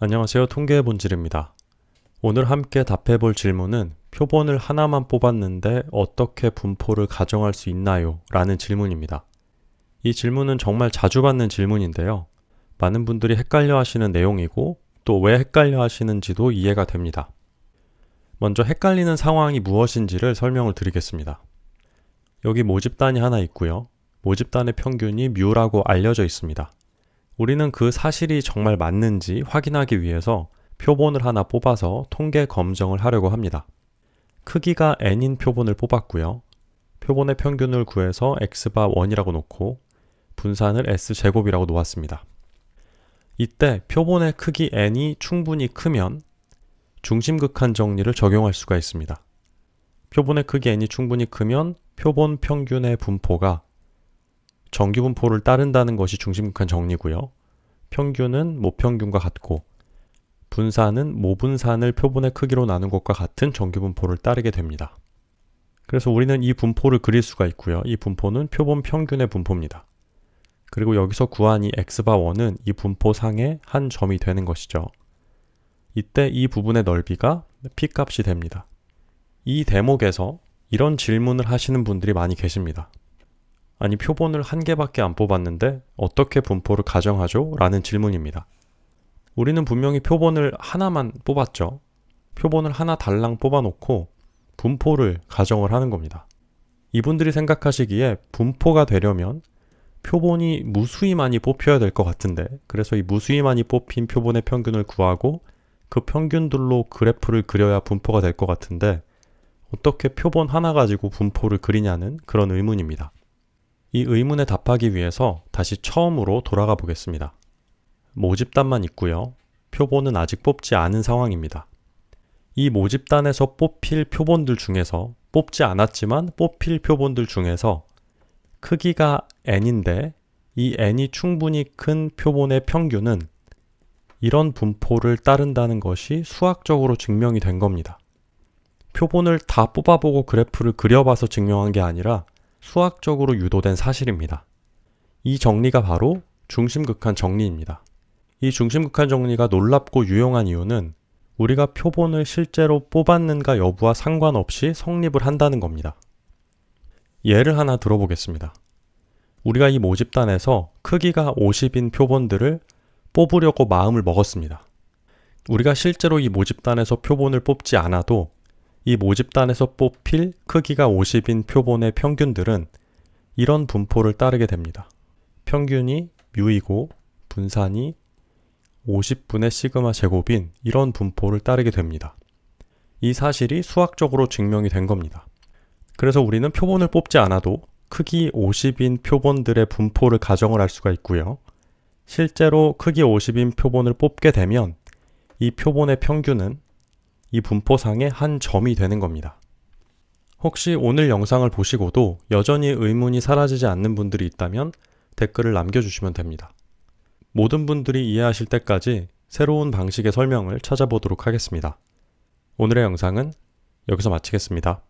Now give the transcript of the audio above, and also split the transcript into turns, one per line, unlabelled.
안녕하세요. 통계의 본질입니다. 오늘 함께 답해 볼 질문은 표본을 하나만 뽑았는데 어떻게 분포를 가정할 수 있나요? 라는 질문입니다. 이 질문은 정말 자주 받는 질문인데요. 많은 분들이 헷갈려 하시는 내용이고 또 왜 헷갈려 하시는지도 이해가 됩니다. 먼저 헷갈리는 상황이 무엇인지를 설명을 드리겠습니다. 여기 모집단이 하나 있고요. 모집단의 평균이 뮤라고 알려져 있습니다. 우리는 그 사실이 정말 맞는지 확인하기 위해서 표본을 하나 뽑아서 통계 검정을 하려고 합니다. 크기가 n인 표본을 뽑았고요. 표본의 평균을 구해서 x바 1이라고 놓고 분산을 s제곱이라고 놓았습니다. 이때 표본의 크기 n이 충분히 크면 중심극한 정리를 적용할 수가 있습니다. 표본의 크기 n이 충분히 크면 표본 평균의 분포가 정규 분포를 따른다는 것이 중심극한 정리고요. 평균은 모평균과 같고 분산은 모분산을 표본의 크기로 나눈 것과 같은 정규 분포를 따르게 됩니다. 그래서 우리는 이 분포를 그릴 수가 있고요. 이 분포는 표본 평균의 분포입니다. 그리고 여기서 구한 이 x바 1은 이 분포 상의 한 점이 되는 것이죠. 이때 이 부분의 넓이가 p 값이 됩니다. 이 대목에서 이런 질문을 하시는 분들이 많이 계십니다. 아니 표본을 한 개밖에 안 뽑았는데 어떻게 분포를 가정하죠? 라는 질문입니다. 우리는 분명히 표본을 하나만 뽑았죠. 표본을 하나 달랑 뽑아놓고 분포를 가정을 하는 겁니다. 이분들이 생각하시기에 분포가 되려면 표본이 무수히 많이 뽑혀야 될 것 같은데 그래서 이 무수히 많이 뽑힌 표본의 평균을 구하고 그 평균들로 그래프를 그려야 분포가 될 것 같은데 어떻게 표본 하나 가지고 분포를 그리냐는 그런 의문입니다. 이 의문에 답하기 위해서 다시 처음으로 돌아가 보겠습니다. 모집단만 있고요. 표본은 아직 뽑지 않은 상황입니다. 이 모집단에서 뽑힐 표본들 중에서 뽑지 않았지만 뽑힐 표본들 중에서 크기가 n인데 이 n이 충분히 큰 표본의 평균은 이런 분포를 따른다는 것이 수학적으로 증명이 된 겁니다. 표본을 다 뽑아보고 그래프를 그려봐서 증명한 게 아니라 수학적으로 유도된 사실입니다. 이 정리가 바로 중심극한 정리입니다. 이 중심극한 정리가 놀랍고 유용한 이유는 우리가 표본을 실제로 뽑았는가 여부와 상관없이 성립을 한다는 겁니다. 예를 하나 들어보겠습니다. 우리가 이 모집단에서 크기가 50인 표본들을 뽑으려고 마음을 먹었습니다. 우리가 실제로 이 모집단에서 표본을 뽑지 않아도 이 모집단에서 뽑힐 크기가 50인 표본의 평균들은 이런 분포를 따르게 됩니다. 평균이 뮤이고 분산이 50분의 시그마 제곱인 이런 분포를 따르게 됩니다. 이 사실이 수학적으로 증명이 된 겁니다. 그래서 우리는 표본을 뽑지 않아도 크기 50인 표본들의 분포를 가정을 할 수가 있고요. 실제로 크기 50인 표본을 뽑게 되면 이 표본의 평균은 이 분포상의 한 점이 되는 겁니다. 혹시 오늘 영상을 보시고도 여전히 의문이 사라지지 않는 분들이 있다면 댓글을 남겨주시면 됩니다. 모든 분들이 이해하실 때까지 새로운 방식의 설명을 찾아보도록 하겠습니다. 오늘의 영상은 여기서 마치겠습니다.